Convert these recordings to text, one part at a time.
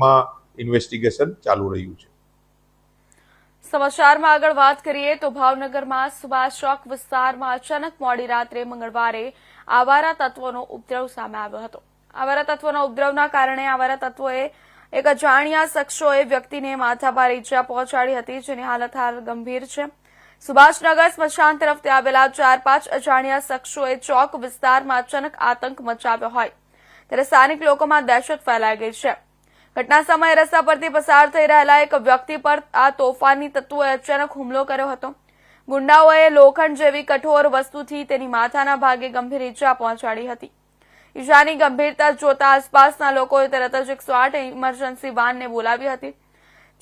માં ઇન્વેસ્ટિગેશન ચાલુ રહ્યું છે. સમાચારમાં આગળ વાત કરીએ તો ભાવનગરમાં સુભાષ ચોક વિસ્તારમાં અચાનક મોડી રાત્રે મંગળવારે આવારા તત્વોનો ઉપદ્રવ સામે આવ્યો હતો. આવારા તત્વોના ઉપદ્રવના કારણે આવારા તત્વોએ એક અજાણ્યા શખ્સોએ વ્યક્તિને માથાભારે ઈજા પહોંચાડી હતી જેની હાલત હાલ ગંભીર છે. સુભાષનગર સ્મશાન તરફથી આવેલા ચાર પાંચ અજાણ્યા શખ્સોએ ચોક વિસ્તારમાં અચાનક આતંક મચાવ્યો હોય. ત્યારે સ્થાનિક લોકોમાં દહેશત ફેલાઈ ગઈ છે. ઘટના સમયે રસ્તા પરથી પસાર થઈ રહેલા એક વ્યક્તિ પર આ તોફાની તત્વોએ અચાનક હુમલો કર્યો હતો. ગુંડાઓએ લોખંડ જેવી કઠોર વસ્તુથી તેની માથાના ભાગે ગંભીર ઈજા પહોંચાડી હતી. ઈજાની ગંભીરતા જોતા આસપાસના લોકોએ તરત જ એકસો આઠ ઇમરજન્સી વાનને બોલાવી હતી.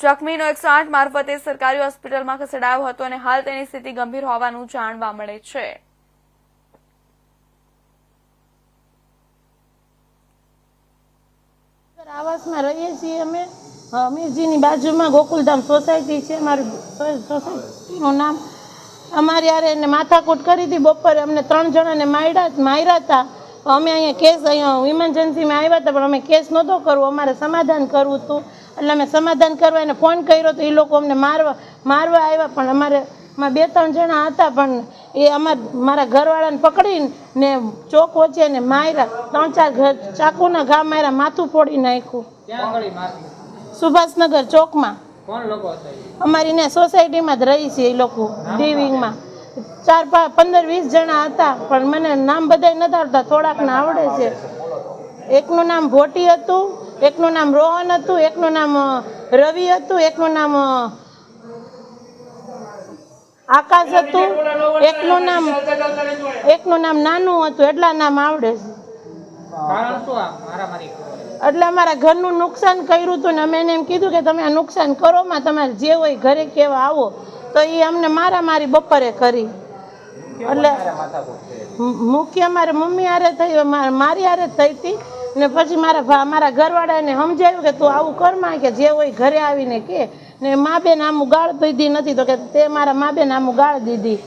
જખમીનો એકસો આઠ મારફતે સરકારી હોસ્પિટલમાં ખસેડાયો હતો અને હાલ તેની સ્થિતિ ગંભીર હોવાનું જાણવા મળે છે. આવાસમાં રહીએ છીએ અમે. અમીરજીની બાજુમાં ગોકુલધામ સોસાયટી છે. મારું સો- સોસાયટીનું નામ અમારી યારે એને માથાકૂટ કરી હતી. બપોરે અમને ત્રણ જણાને માર્યા માર્યા હતા. અમે અહીંયા કેસ અહીંયા ઇમરજન્સીમાં આવ્યા હતા, પણ અમે કેસ નહોતો કરવો. અમારે સમાધાન કરવું હતું. એટલે અમે સમાધાન કરવા એને ફોન કર્યો તો એ લોકો અમને મારવા મારવા આવ્યા. પણ અમારે અમારે બે ત્રણ જણા હતા, પણ એ અમાર મારા ઘરવાળાને પકડીને ચોક વચ્ચે ને માર્યા. ત્રણ ચાર ઘર ચાકુના ઘા માર્યા માથું ફોડી નાખ્યું. સુભાષનગર ચોકમાં? અમારી ને સોસાયટીમાં જ રહી છે એ લોકો ડીવિંગમાં. ચાર પાંચ પંદર વીસ જણા હતા પણ મને નામ બધાય નથી આવડતા થોડાકને આવડે છે. એકનું નામ ભોટી હતું એકનું નામ રોહન હતું એકનું નામ રવિ હતું એકનું નામ આકાશ હતું. એકનું નામ એકનું નામ નાનું હતું એટલા નામ આવડે છે? એટલે અમારા ઘરનું નુકસાન કર્યું હતું ને અમે એને એમ કીધું કે તમે આ નુકસાન કરો માં તમારે જે હોય ઘરે કેવા આવો. તો એ અમને મારા મારી બપોરે કરી. એટલે મુખ્ય મારે મમ્મી હારે થઈ મારી હારે જ થઈ હતી. ને પછી મારા ભા મારા ઘરવાળા એને સમજાવ્યું કે તું આવું કરમાં કે જે હોય ઘરે આવીને કે. ને મા બેન આમું ગાળ દીધી નથી તો કે તે મારા મા બેન આમું ગાળ દીધી.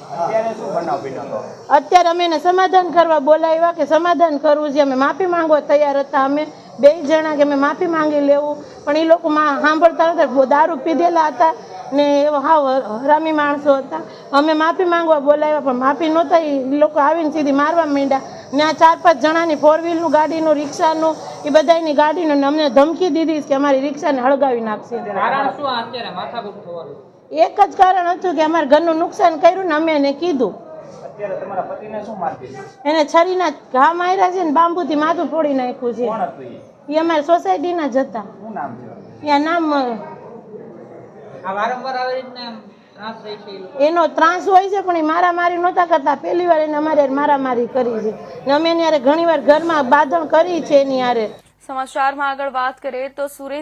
અત્યારે અમે એને સમાધાન કરવા બોલાવ્યા કે સમાધાન કરવું છે. અમે માફી માંગવા તૈયાર હતા. અમે બે જણા કે અમે માફી માંગી લેવું. પણ એ લોકો માં સાંભળતા હતા બહુ દારૂ પીધેલા હતા ને એવા હાવ હરામી માણસો હતા. અમે માફી માંગવા બોલાવ્યા પણ માફી નહોતા. એ લોકો આવીને સીધી મારવા માંડ્યા. ને આ ચાર પાંચ જણાની ફોર વ્હીલનું ગાડીનું રિક્ષાનું એ બધાની ગાડીનું અમને ધમકી દીધી કે અમારી રિક્ષાને હળગાવી નાખશે. કારણ શું આ અત્યારે માથાકૂટ થવાનું? એક જ કારણ હતું કે અમારે ઘરનું નુકસાન કર્યું ને અમે એને કીધું. એને છરીના ઘા માર્યા છે ને બાંબુથી માથું ફોડી નાખ્યું છે. એ અમારી સોસાયટીના જ હતા. એના? નામ વારંવાર આવી રીતના એનો ત્રાસ હોય છે, પણ એ મારામારી નહોતા કરતા. પહેલી વાર એને અમારે મારામારી કરી છે. ને અમે એની ઘણી વાર ઘરમાં બાંધણ કરી છે એની હારે સમાચારમાં આગળ વાત કરીએ તો સુરેન્દ્ર